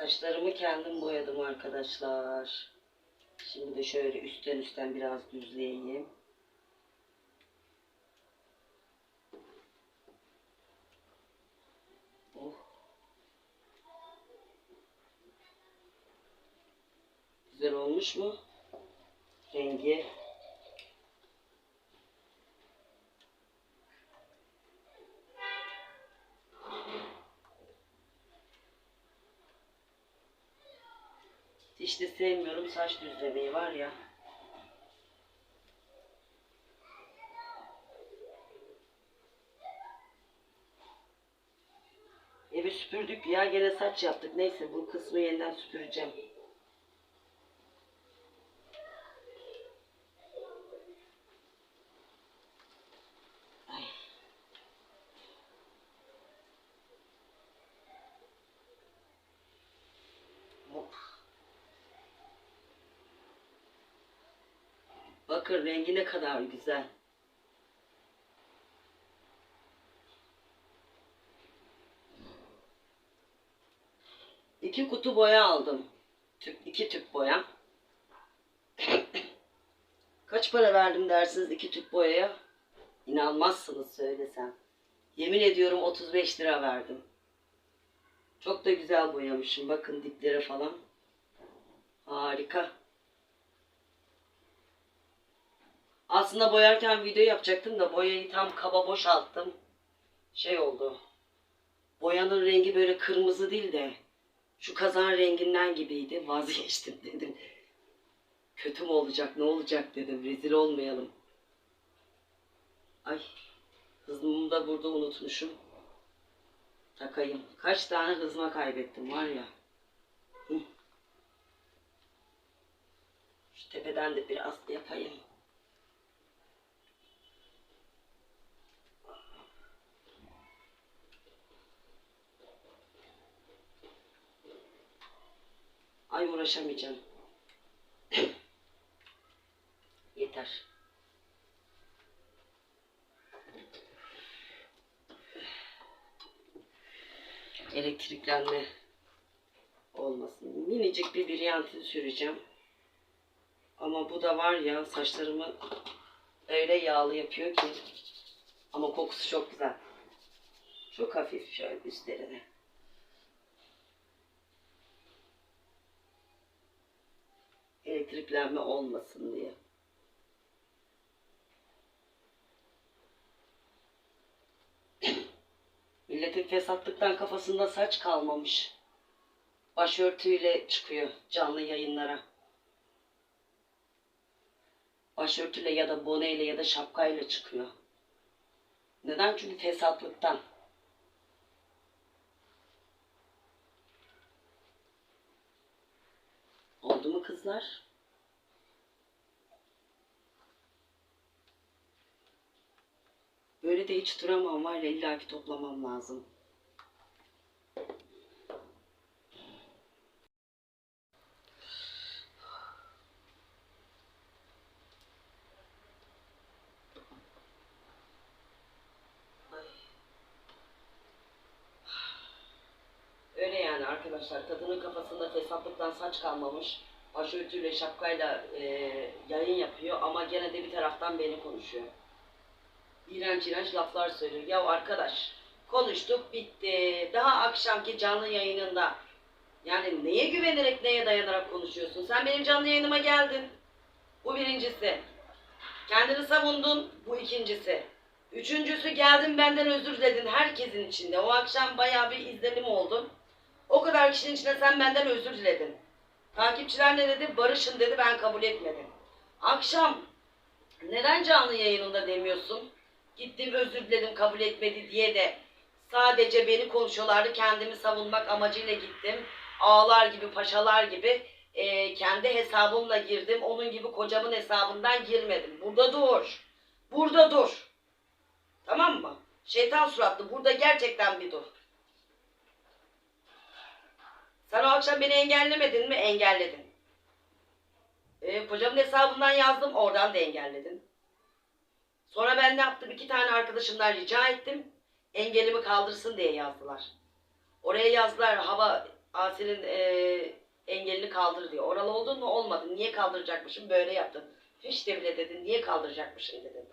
Saçlarımı kendim boyadım arkadaşlar. Şimdi de şöyle üstten üstten biraz düzleyeyim. Oh. Güzel olmuş mu? Rengi. Hiç de sevmiyorum saç düzlemeyi var ya. Evi süpürdük ya gene saç yaptık. Neyse bu kısmı yeniden süpüreceğim. Bakın rengi ne kadar güzel. İki kutu boya aldım. Tüp, iki tüp boya. Kaç para verdim dersiniz iki tüp boyaya? İnanmazsınız söylesem. Yemin ediyorum 35 lira verdim. Çok da güzel boyamışım. Bakın diplere falan. Harika. Aslında boyarken video yapacaktım da boyayı tam kaba boşalttım. Şey oldu. Boyanın rengi böyle kırmızı değil de şu kazan renginden gibiydi. Vazgeçtim dedim. Kötü mü olacak ne olacak dedim. Rezil olmayalım. Ay hızımı da burada unutmuşum. Takayım. Kaç tane hızma kaybettim var ya. Şu tepeden de biraz yapayım. Ay uğraşamayacağım. Yeter. Elektriklenme olmasın. Minicik bir brilyantin süreceğim. Ama bu da var ya saçlarımı öyle yağlı yapıyor ki. Ama kokusu çok güzel. Çok hafif şöyle üstlerine. Elektriklenme olmasın diye. Milletin fesatlıktan kafasında saç kalmamış. Başörtüyle çıkıyor canlı yayınlara. Başörtüyle ya da boneyle ya da şapkayla çıkıyor. Neden? Çünkü fesatlıktan. Oldu mu kızlar? Böyle de hiç duramam var ya illaki toplamam lazım. Öyle yani arkadaşlar. Kadının kafasında fesatlıktan saç kalmamış. Başörtüyle şapkayla e, yayın yapıyor ama gene de bir taraftan beni konuşuyor. İğrenç iğrenç laflar söylüyor. Ya arkadaş konuştuk bitti. Daha akşamki canlı yayınında yani neye güvenerek neye dayanarak konuşuyorsun? Sen benim canlı yayınıma geldin. Bu birincisi. Kendini savundun. Bu ikincisi. Üçüncüsü geldin benden özür diledin herkesin içinde. O akşam bayağı bir izlenim oldu. O kadar kişinin içinde sen benden özür diledin. Takipçiler ne dedi? Barışın dedi ben kabul etmedim. Akşam neden canlı yayınında demiyorsun? Gittim özür diledim kabul etmedi diye de sadece beni konuşuyorlardı. Kendimi savunmak amacıyla gittim. Ağlar gibi paşalar gibi e, kendi hesabımla girdim. Onun gibi kocamın hesabından girmedim. Burada dur. Burada dur. Tamam mı? Şeytan suratlı. Burada gerçekten bir dur. Sen o akşam beni engellemedin mi? Engelledin. Ee, kocamın hesabından yazdım. Oradan da engelledin. Sonra ben ne yaptım? İki tane arkadaşımdan rica ettim. Engelimi kaldırsın diye yazdılar. Oraya yazdılar hava Asi'nin eee, engelini kaldır diyor. Oralı oldun mu? Olmadı. Niye kaldıracakmışım? Böyle yaptın. Hiç de bile dedin. Niye kaldıracakmışım dedin.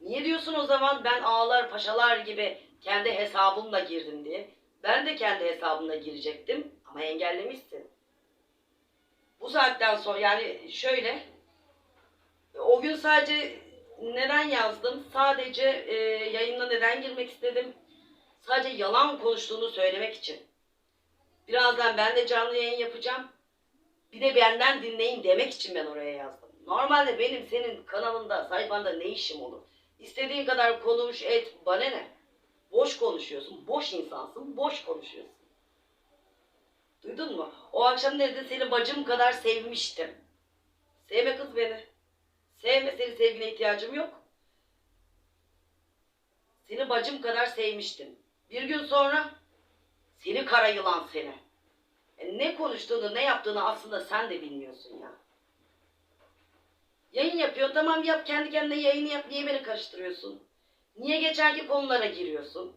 Niye diyorsun o zaman ben ağlar paşalar gibi kendi hesabımla girdim diye. Ben de kendi hesabımla girecektim ama engellemişsin. Bu saatten sonra yani şöyle o gün sadece neden yazdım? Sadece e, yayına neden girmek istedim? Sadece yalan konuştuğunu söylemek için. Birazdan ben de canlı yayın yapacağım. Bir de benden dinleyin demek için ben oraya yazdım. Normalde benim senin kanalında, sayfanda ne işim olur? İstediğin kadar konuş, et, bana ne? Boş konuşuyorsun, boş insansın, boş konuşuyorsun. Duydun mu? O akşam nerede seni bacım kadar sevmiştim. Sevme kız beni. Sevme senin sevgine ihtiyacım yok. Seni bacım kadar sevmiştim. Bir gün sonra seni kara yılan seni. E ne konuştuğunu ne yaptığını aslında sen de bilmiyorsun ya. Yayın yapıyor tamam yap kendi kendine yayını yap niye beni karıştırıyorsun? Niye geçenki konulara giriyorsun?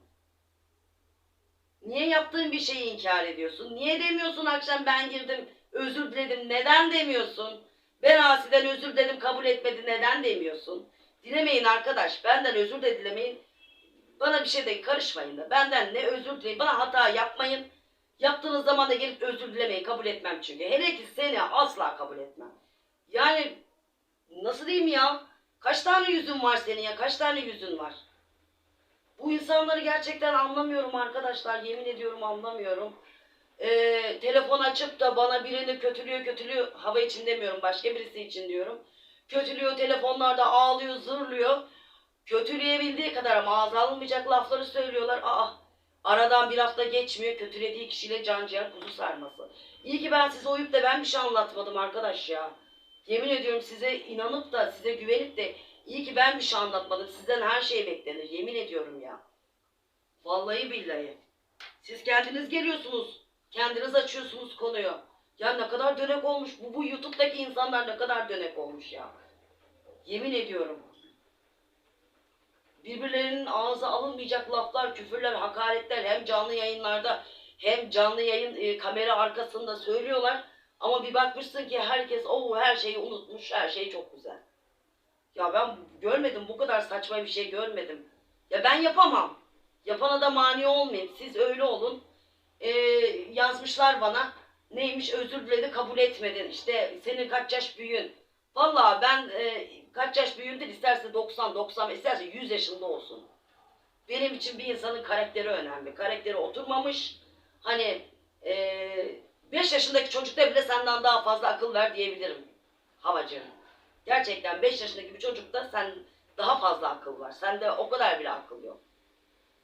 Niye yaptığın bir şeyi inkar ediyorsun? Niye demiyorsun akşam ben girdim özür diledim neden demiyorsun? Ben Asi'den özür diledim kabul etmedi neden demiyorsun? Dilemeyin arkadaş benden özür de dilemeyin. Bana bir şey de karışmayın da. Benden ne özür dileyin. Bana hata yapmayın. Yaptığınız zaman da gelip özür dilemeyin. Kabul etmem çünkü. Hele ki seni asla kabul etmem. Yani nasıl diyeyim ya? Kaç tane yüzün var senin ya? Kaç tane yüzün var? Bu insanları gerçekten anlamıyorum arkadaşlar. Yemin ediyorum anlamıyorum. Ee, telefon açıp da bana birini kötülüyor kötülüyor. Hava için demiyorum başka birisi için diyorum. Kötülüyor telefonlarda ağlıyor zırlıyor. Kötüleyebildiği kadar ama ağza alınmayacak lafları söylüyorlar. Aa, aradan bir hafta geçmiyor kötülediği kişiyle can ciğer kuzu sarması. İyi ki ben size uyup da ben bir şey anlatmadım arkadaş ya. Yemin ediyorum size inanıp da size güvenip de iyi ki ben bir şey anlatmadım. Sizden her şey beklenir. Yemin ediyorum ya. Vallahi billahi. Siz kendiniz geliyorsunuz. Kendiniz açıyorsunuz konuyu. Ya ne kadar dönek olmuş. Bu, bu YouTube'daki insanlar ne kadar dönek olmuş ya. Yemin ediyorum. Birbirlerinin ağza alınmayacak laflar, küfürler, hakaretler hem canlı yayınlarda hem canlı yayın e, kamera arkasında söylüyorlar. Ama bir bakmışsın ki herkes o her şeyi unutmuş, her şey çok güzel. Ya ben görmedim, bu kadar saçma bir şey görmedim. Ya ben yapamam. Yapana da mani olmayayım. Siz öyle olun. Ee, yazmışlar bana. Neymiş özür diledi kabul etmedin. İşte senin kaç yaş büyüğün. Vallahi ben e, kaç yaş büyüğüm değil isterse 90, 90, isterse 100 yaşında olsun. Benim için bir insanın karakteri önemli. Karakteri oturmamış. Hani e, 5 yaşındaki çocukta bile senden daha fazla akıl ver diyebilirim. Havacı. Gerçekten 5 yaşındaki bir çocukta sen daha fazla akıl var. Sende o kadar bile akıl yok.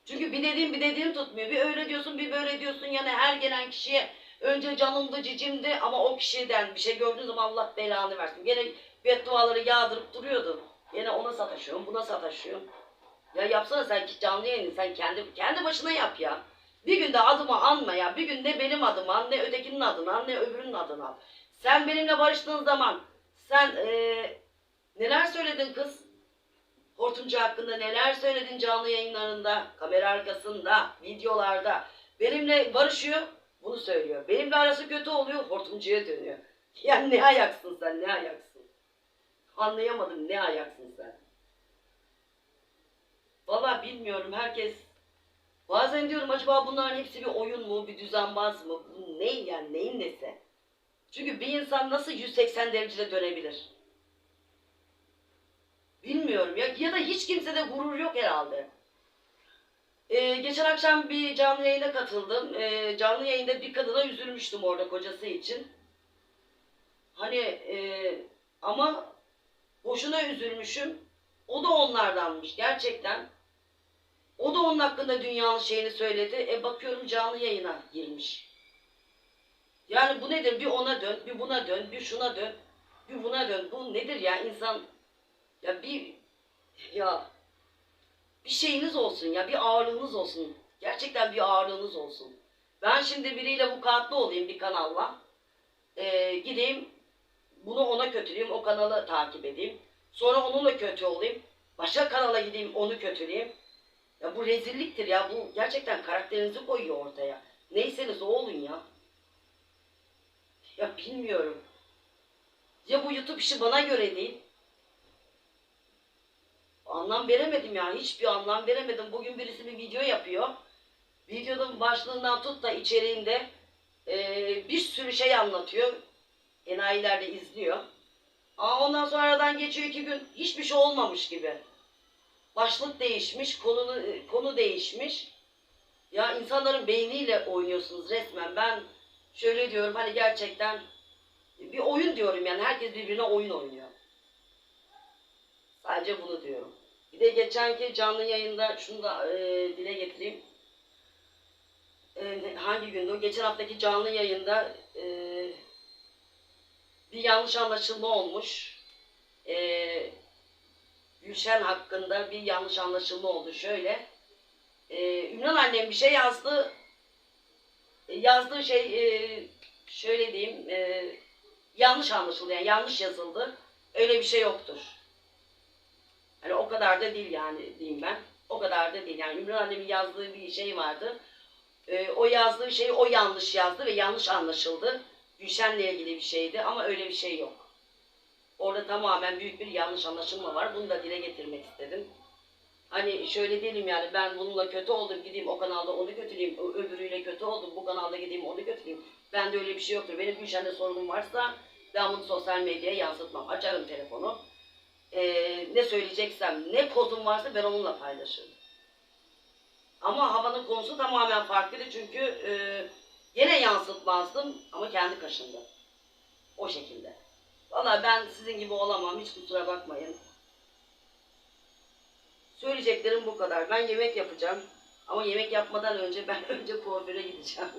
Çünkü bir dediğin bir dediğin tutmuyor. Bir öyle diyorsun bir böyle diyorsun. Yani her gelen kişiye önce canımdı cicimdi ama o kişiden bir şey gördüğün zaman Allah belanı versin. Gene bedduaları yağdırıp duruyordun. Yine ona sataşıyorsun buna sataşıyorsun. Ya yapsana sen canlı yayını sen kendi kendi başına yap ya. Bir günde adımı anma ya. Bir gün ne benim adımı an ne ötekinin adını an ne öbürünün adını al. Sen benimle barıştığın zaman sen eee, neler söyledin kız? Hortumcu hakkında neler söyledin canlı yayınlarında, kamera arkasında, videolarda. Benimle barışıyor, bunu söylüyor. Benimle arası kötü oluyor, hortumcuya dönüyor. Ya ne ayaksın sen, ne ayaksın? Anlayamadım, ne ayaksın sen? Valla bilmiyorum, herkes... Bazen diyorum acaba bunların hepsi bir oyun mu, bir düzenbaz mı? Bu ne yani, neyin nesi? Çünkü bir insan nasıl 180 derecede dönebilir? Bilmiyorum ya. Ya da hiç kimsede gurur yok herhalde. Ee, geçen akşam bir canlı yayına katıldım. Ee, canlı yayında bir kadına üzülmüştüm orada kocası için. Hani e, ama boşuna üzülmüşüm. O da onlardanmış gerçekten. O da onun hakkında dünyanın şeyini söyledi. E bakıyorum canlı yayına girmiş. Yani bu nedir? Bir ona dön, bir buna dön, bir şuna dön, bir buna dön. Bu nedir ya? İnsan ya bir ya bir şeyiniz olsun ya bir ağırlığınız olsun. Gerçekten bir ağırlığınız olsun. Ben şimdi biriyle vukuatlı olayım bir kanalla. Ee, gideyim bunu ona kötüleyeyim o kanalı takip edeyim. Sonra onunla kötü olayım. Başka kanala gideyim onu kötüleyeyim. Ya bu rezilliktir ya bu gerçekten karakterinizi koyuyor ortaya. Neyseniz o olun ya. Ya bilmiyorum. Ya bu YouTube işi bana göre değil. Anlam veremedim ya. Hiçbir anlam veremedim. Bugün birisi bir video yapıyor. Videonun başlığından tut da içeriğinde eee, bir sürü şey anlatıyor. Enayiler de izliyor. Ama ondan sonra aradan geçiyor iki gün hiçbir şey olmamış gibi. Başlık değişmiş, konu, konu değişmiş. Ya insanların beyniyle oynuyorsunuz resmen. Ben şöyle diyorum hani gerçekten bir oyun diyorum yani herkes birbirine oyun oynuyor. Sadece bunu diyorum. Bir de geçenki canlı yayında şunu da e, dile getireyim. E, hangi gündü? Geçen haftaki canlı yayında e, bir yanlış anlaşılma olmuş. E, Gülşen hakkında bir yanlış anlaşılma oldu. Şöyle. E, Ümran annem bir şey yazdı. E, yazdığı şey e, şöyle diyeyim e, yanlış anlaşıldı yani yanlış yazıldı. Öyle bir şey yoktur. Hani o kadar da değil yani diyeyim ben. O kadar da değil. Yani Ümran annemin yazdığı bir şey vardı. E, o yazdığı şeyi o yanlış yazdı ve yanlış anlaşıldı. Gülşen'le ilgili bir şeydi ama öyle bir şey yok. Orada tamamen büyük bir yanlış anlaşılma var. Bunu da dile getirmek istedim. Hani şöyle diyelim yani ben bununla kötü oldum gideyim o kanalda onu kötüleyeyim. ö- Öbürüyle kötü oldum bu kanalda gideyim onu kötüleyeyim. Bende öyle bir şey yoktur. Benim Gülşen'de sorunum varsa ben bunu sosyal medyaya yansıtmam. Açarım telefonu. Ee, ne söyleyeceksem ne kozum varsa ben onunla paylaşırım. Ama havanın konusu tamamen farklıydı çünkü e, yine yansıtmazdım ama kendi kaşındı. O şekilde. Valla ben sizin gibi olamam hiç kusura bakmayın. Söyleyeceklerim bu kadar. Ben yemek yapacağım. Ama yemek yapmadan önce ben önce kuaföre gideceğim.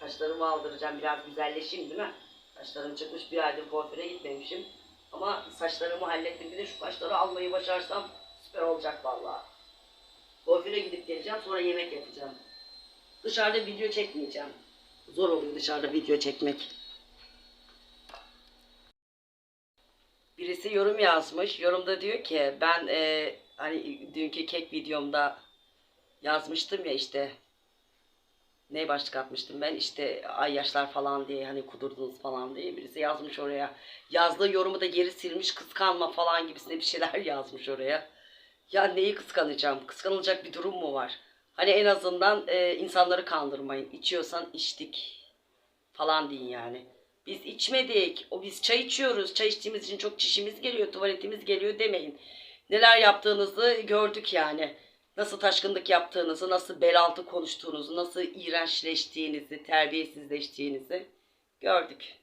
Kaşlarımı aldıracağım. Biraz güzelleşeyim değil mi? Kaşlarım çıkmış. Bir aydır kuaföre gitmemişim. Ama saçlarımı hallettim. Bir de şu kaşları almayı başarsam süper olacak vallahi. Kuaföre gidip geleceğim. Sonra yemek yapacağım. Dışarıda video çekmeyeceğim. Zor oluyor dışarıda video çekmek. Birisi yorum yazmış. Yorumda diyor ki ben e, hani dünkü kek videomda yazmıştım ya işte ne başlık atmıştım ben işte ay yaşlar falan diye hani kudurdunuz falan diye birisi yazmış oraya. Yazdığı yorumu da geri silmiş kıskanma falan gibisine bir şeyler yazmış oraya. Ya neyi kıskanacağım? Kıskanılacak bir durum mu var? Hani en azından e, insanları kandırmayın. İçiyorsan içtik falan deyin yani. Biz içmedik. O biz çay içiyoruz. Çay içtiğimiz için çok çişimiz geliyor, tuvaletimiz geliyor demeyin. Neler yaptığınızı gördük yani. Nasıl taşkınlık yaptığınızı, nasıl bel altı konuştuğunuzu, nasıl iğrençleştiğinizi, terbiyesizleştiğinizi gördük.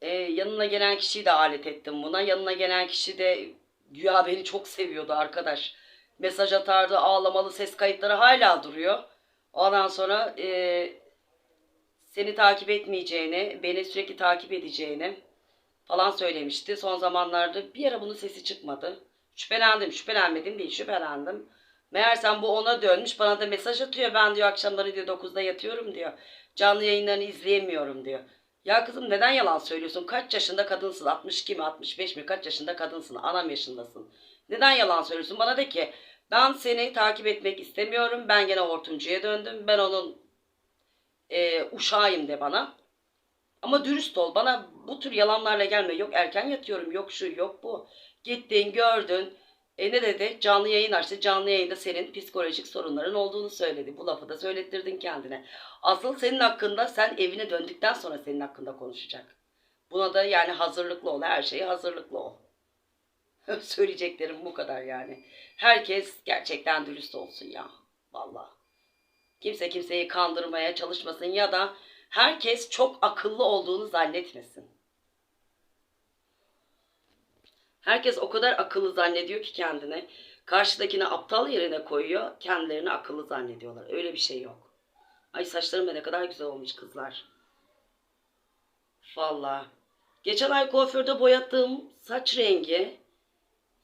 Ee, yanına gelen kişiyi de alet ettim buna. Yanına gelen kişi de güya beni çok seviyordu arkadaş. Mesaj atardı, ağlamalı ses kayıtları hala duruyor. Ondan sonra e, seni takip etmeyeceğini, beni sürekli takip edeceğini falan söylemişti. Son zamanlarda bir ara bunun sesi çıkmadı. Şüphelendim, şüphelenmedim değil, şüphelendim. Meğersem bu ona dönmüş, bana da mesaj atıyor. Ben diyor akşamları diyor 9'da yatıyorum diyor. Canlı yayınlarını izleyemiyorum diyor. Ya kızım neden yalan söylüyorsun? Kaç yaşında kadınsın? 62 mi, 65 mi? Kaç yaşında kadınsın? Anam yaşındasın. Neden yalan söylüyorsun? Bana de ki ben seni takip etmek istemiyorum. Ben gene hortumcuya döndüm. Ben onun e, uşağıyım de bana. Ama dürüst ol. Bana bu tür yalanlarla gelme. Yok erken yatıyorum. Yok şu yok bu. Gittin gördün. E ne dedi? Canlı yayın açtı. Canlı yayında senin psikolojik sorunların olduğunu söyledi. Bu lafı da söylettirdin kendine. Asıl senin hakkında sen evine döndükten sonra senin hakkında konuşacak. Buna da yani hazırlıklı ol. Her şeye hazırlıklı ol. Söyleyeceklerim bu kadar yani. Herkes gerçekten dürüst olsun ya. Vallahi. Kimse kimseyi kandırmaya çalışmasın ya da herkes çok akıllı olduğunu zannetmesin. Herkes o kadar akıllı zannediyor ki kendine. Karşıdakini aptal yerine koyuyor. Kendilerini akıllı zannediyorlar. Öyle bir şey yok. Ay saçlarım ne kadar güzel olmuş kızlar. Vallahi. Geçen ay kuaförde boyattığım saç rengi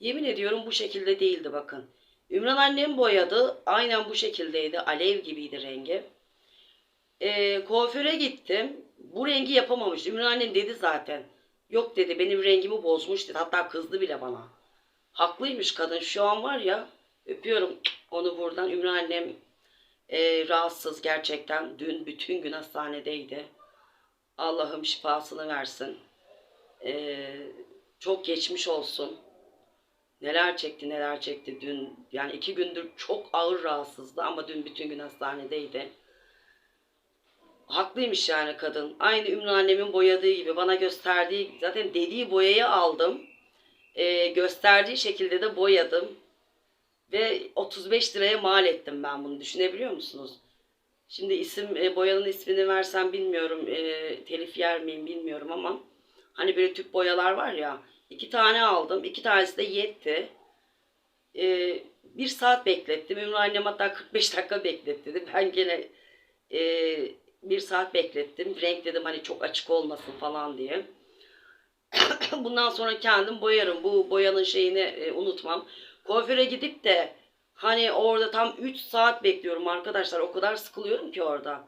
yemin ediyorum bu şekilde değildi bakın. Ümran annem boyadı. Aynen bu şekildeydi. Alev gibiydi rengi. Ee, kuaföre gittim. Bu rengi yapamamış. Ümran annem dedi zaten. Yok dedi benim rengimi bozmuş dedi. Hatta kızdı bile bana. Haklıymış kadın. Şu an var ya öpüyorum onu buradan. Ümran annem Ee, rahatsız gerçekten. Dün bütün gün hastanedeydi. Allah'ım şifasını versin. Ee, çok geçmiş olsun. Neler çekti neler çekti dün. Yani iki gündür çok ağır rahatsızdı ama dün bütün gün hastanedeydi. Haklıymış yani kadın. Aynı Ümran annemin boyadığı gibi bana gösterdiği zaten dediği boyayı aldım. Ee, gösterdiği şekilde de boyadım. Ve 35 liraya mal ettim ben bunu. Düşünebiliyor musunuz? Şimdi isim e, boyanın ismini versem bilmiyorum. E, telif yer miyim bilmiyorum ama hani böyle tüp boyalar var ya. iki tane aldım. iki tanesi de yetti. E, bir saat beklettim. Ümran annem hatta 45 dakika beklet dedi. Ben gene e, bir saat beklettim. Renk dedim hani çok açık olmasın falan diye. Bundan sonra kendim boyarım. Bu boyanın şeyini e, unutmam. Kuaföre gidip de hani orada tam 3 saat bekliyorum arkadaşlar. O kadar sıkılıyorum ki orada.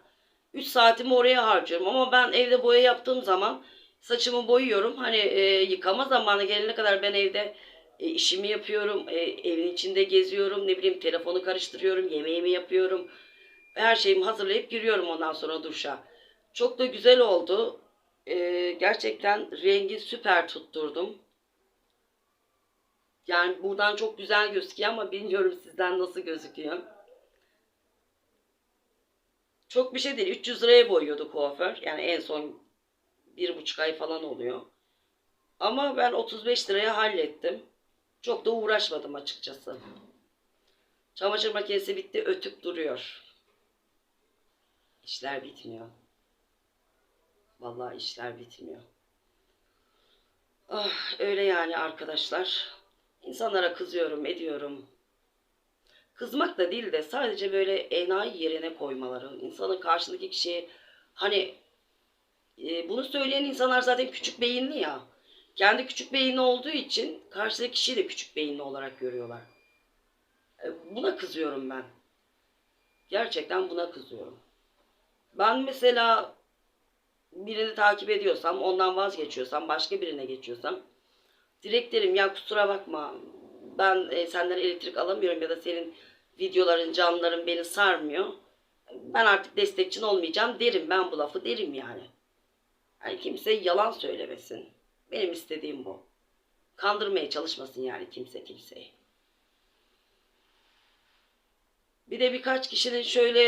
3 saatimi oraya harcıyorum ama ben evde boya yaptığım zaman saçımı boyuyorum. Hani e, yıkama zamanı gelene kadar ben evde e, işimi yapıyorum. E, evin içinde geziyorum. Ne bileyim telefonu karıştırıyorum. Yemeğimi yapıyorum. Her şeyimi hazırlayıp giriyorum ondan sonra duşa. Çok da güzel oldu. E, gerçekten rengi süper tutturdum. Yani buradan çok güzel gözüküyor ama bilmiyorum sizden nasıl gözüküyor. Çok bir şey değil. 300 liraya boyuyordu kuaför. Yani en son bir buçuk ay falan oluyor. Ama ben 35 liraya hallettim. Çok da uğraşmadım açıkçası. Çamaşır makinesi bitti. Ötüp duruyor. İşler bitmiyor. Vallahi işler bitmiyor. Ah, öyle yani arkadaşlar. İnsanlara kızıyorum, ediyorum. Kızmak da değil de sadece böyle enayi yerine koymaları. İnsanın karşındaki kişiye hani e, bunu söyleyen insanlar zaten küçük beyinli ya. Kendi küçük beyinli olduğu için karşıdaki kişiyi de küçük beyinli olarak görüyorlar. E, buna kızıyorum ben. Gerçekten buna kızıyorum. Ben mesela birini takip ediyorsam, ondan vazgeçiyorsam, başka birine geçiyorsam direkt derim ya kusura bakma ben e, senden elektrik alamıyorum ya da senin videoların, canlıların beni sarmıyor. Ben artık destekçin olmayacağım derim ben bu lafı derim yani. Yani kimse yalan söylemesin. Benim istediğim bu. Kandırmaya çalışmasın yani kimse kimseyi. Bir de birkaç kişinin şöyle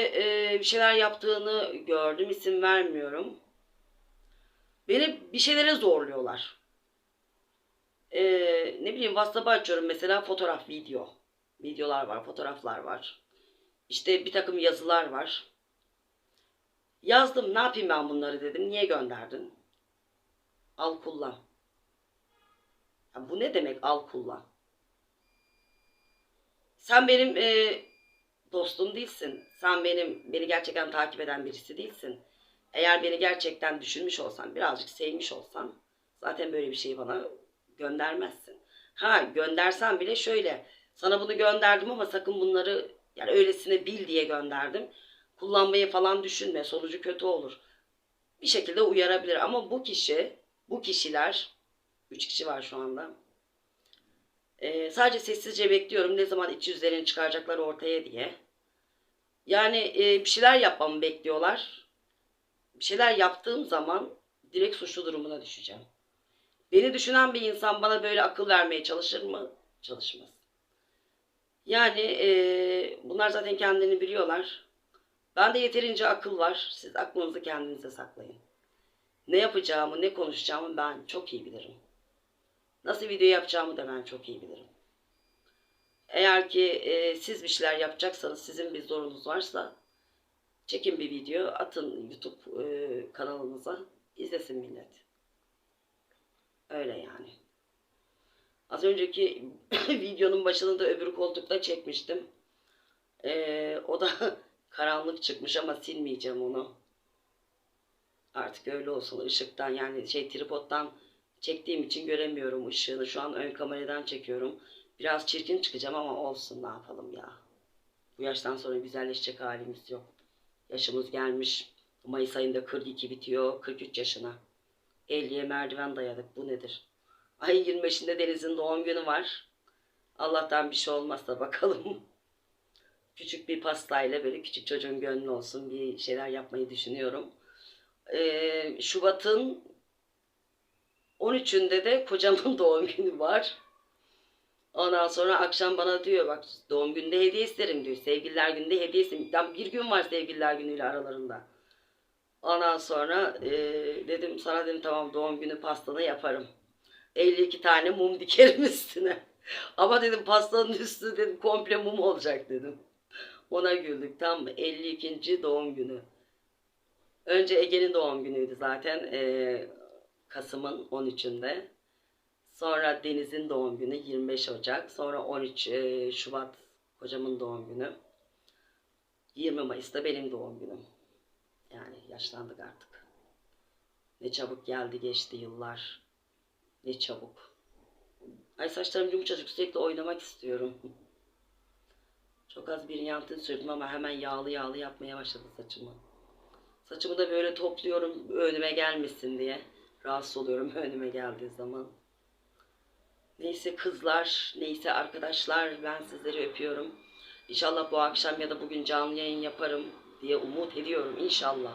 e, bir şeyler yaptığını gördüm. İsim vermiyorum. Beni bir şeylere zorluyorlar. Ee, ne bileyim WhatsApp'ı açıyorum mesela fotoğraf, video. Videolar var, fotoğraflar var. İşte bir takım yazılar var. Yazdım ne yapayım ben bunları dedim. Niye gönderdin? Al kullan. Ya bu ne demek al kullan? Sen benim e, dostum değilsin. Sen benim beni gerçekten takip eden birisi değilsin. Eğer beni gerçekten düşünmüş olsan, birazcık sevmiş olsan zaten böyle bir şeyi bana göndermezsin. Ha göndersen bile şöyle sana bunu gönderdim ama sakın bunları yani öylesine bil diye gönderdim. Kullanmayı falan düşünme sonucu kötü olur. Bir şekilde uyarabilir ama bu kişi bu kişiler üç kişi var şu anda. Ee, sadece sessizce bekliyorum ne zaman iç yüzlerini çıkaracaklar ortaya diye. Yani e, bir şeyler yapmamı bekliyorlar. Bir şeyler yaptığım zaman direkt suçlu durumuna düşeceğim. Beni düşünen bir insan bana böyle akıl vermeye çalışır mı? Çalışmaz. Yani e, bunlar zaten kendini biliyorlar. Bende yeterince akıl var. Siz aklınızı kendinize saklayın. Ne yapacağımı, ne konuşacağımı ben çok iyi bilirim. Nasıl video yapacağımı da ben çok iyi bilirim. Eğer ki e, siz bir şeyler yapacaksanız, sizin bir zorunuz varsa çekin bir video, atın YouTube e, kanalınıza, izlesin millet. Öyle yani. Az önceki videonun başını da öbür koltukta çekmiştim. Ee, o da karanlık çıkmış ama silmeyeceğim onu. Artık öyle olsun. Işıktan yani şey tripoddan çektiğim için göremiyorum ışığını. Şu an ön kameradan çekiyorum. Biraz çirkin çıkacağım ama olsun ne yapalım ya. Bu yaştan sonra güzelleşecek halimiz yok. Yaşımız gelmiş. Mayıs ayında 42 bitiyor. 43 yaşına. 50'ye merdiven dayadık. Bu nedir? Ay 25'inde Deniz'in doğum günü var. Allah'tan bir şey olmazsa bakalım. küçük bir pastayla böyle küçük çocuğun gönlü olsun bir şeyler yapmayı düşünüyorum. Ee, Şubat'ın 13'ünde de kocamın doğum günü var. Ondan sonra akşam bana diyor bak doğum günde hediye isterim diyor. Sevgililer günde hediye isterim. Tam bir gün var sevgililer günüyle aralarında. Ondan sonra e, dedim sana dedim tamam doğum günü pastanı yaparım. 52 tane mum dikerim üstüne. Ama dedim pastanın üstü dedim komple mum olacak dedim. Ona güldük tam 52. doğum günü. Önce Ege'nin doğum günüydü zaten e, Kasım'ın 13'ünde. Sonra Deniz'in doğum günü 25 Ocak. Sonra 13 e, Şubat kocamın doğum günü. 20 Mayıs'ta benim doğum günüm. Yani yaşlandık artık. Ne çabuk geldi geçti yıllar. Ne çabuk. Ay saçlarım yumuşacık sürekli oynamak istiyorum. Çok az bir yantın sürdüm ama hemen yağlı yağlı yapmaya başladı saçımı. Saçımı da böyle topluyorum önüme gelmesin diye. Rahatsız oluyorum önüme geldiği zaman. Neyse kızlar, neyse arkadaşlar ben sizleri öpüyorum. İnşallah bu akşam ya da bugün canlı yayın yaparım diye umut ediyorum inşallah.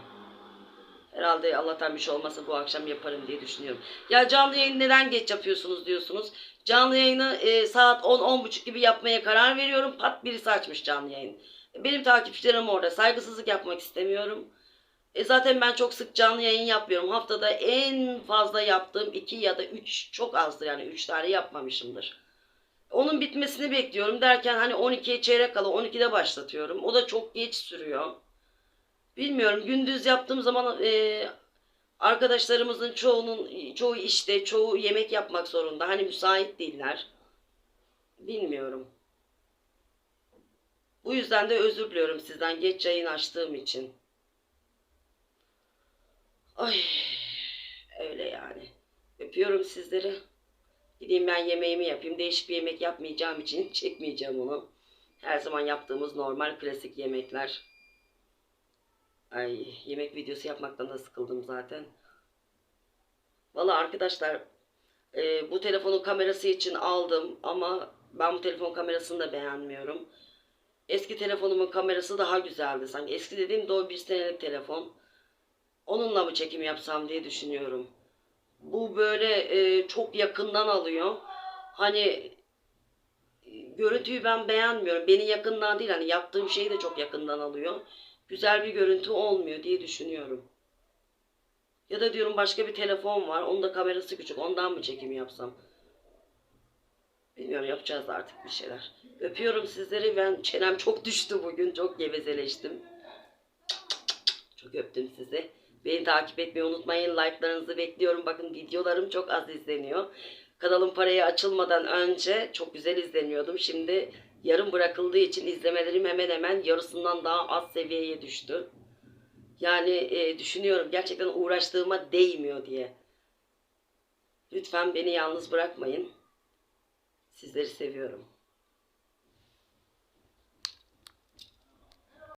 Herhalde Allah'tan bir şey olmasa bu akşam yaparım diye düşünüyorum. Ya canlı yayın neden geç yapıyorsunuz diyorsunuz. Canlı yayını e, saat 10-10.30 gibi yapmaya karar veriyorum. Pat birisi açmış canlı yayın. Benim takipçilerim orada. Saygısızlık yapmak istemiyorum. E zaten ben çok sık canlı yayın yapmıyorum. Haftada en fazla yaptığım 2 ya da 3 çok azdır yani 3 tane yapmamışımdır. Onun bitmesini bekliyorum derken hani 12'ye çeyrek kala 12'de başlatıyorum. O da çok geç sürüyor. Bilmiyorum gündüz yaptığım zaman e, arkadaşlarımızın çoğunun çoğu işte çoğu yemek yapmak zorunda. Hani müsait değiller. Bilmiyorum. Bu yüzden de özür diliyorum sizden geç yayın açtığım için. Ay öyle yani. Öpüyorum sizleri. Gideyim ben yemeğimi yapayım. Değişik bir yemek yapmayacağım için çekmeyeceğim onu. Her zaman yaptığımız normal klasik yemekler. Ay yemek videosu yapmaktan da sıkıldım zaten. Valla arkadaşlar e, bu telefonun kamerası için aldım ama ben bu telefon kamerasını da beğenmiyorum. Eski telefonumun kamerası daha güzeldi sanki. Eski dediğim de o bir senelik telefon. Onunla mı çekim yapsam diye düşünüyorum. Bu böyle e, çok yakından alıyor. Hani e, görüntüyü ben beğenmiyorum. Beni yakından değil hani yaptığım şeyi de çok yakından alıyor. Güzel bir görüntü olmuyor diye düşünüyorum. Ya da diyorum başka bir telefon var. Onun da kamerası küçük. Ondan mı çekim yapsam? Bilmiyorum yapacağız artık bir şeyler. Öpüyorum sizleri. Ben çenem çok düştü bugün. Çok gevezeleştim. Çok öptüm sizi. Beni takip etmeyi unutmayın. Like'larınızı bekliyorum. Bakın videolarım çok az izleniyor. Kanalım paraya açılmadan önce çok güzel izleniyordum. Şimdi yarım bırakıldığı için izlemelerim hemen hemen yarısından daha az seviyeye düştü. Yani e, düşünüyorum gerçekten uğraştığıma değmiyor diye. Lütfen beni yalnız bırakmayın. Sizleri seviyorum.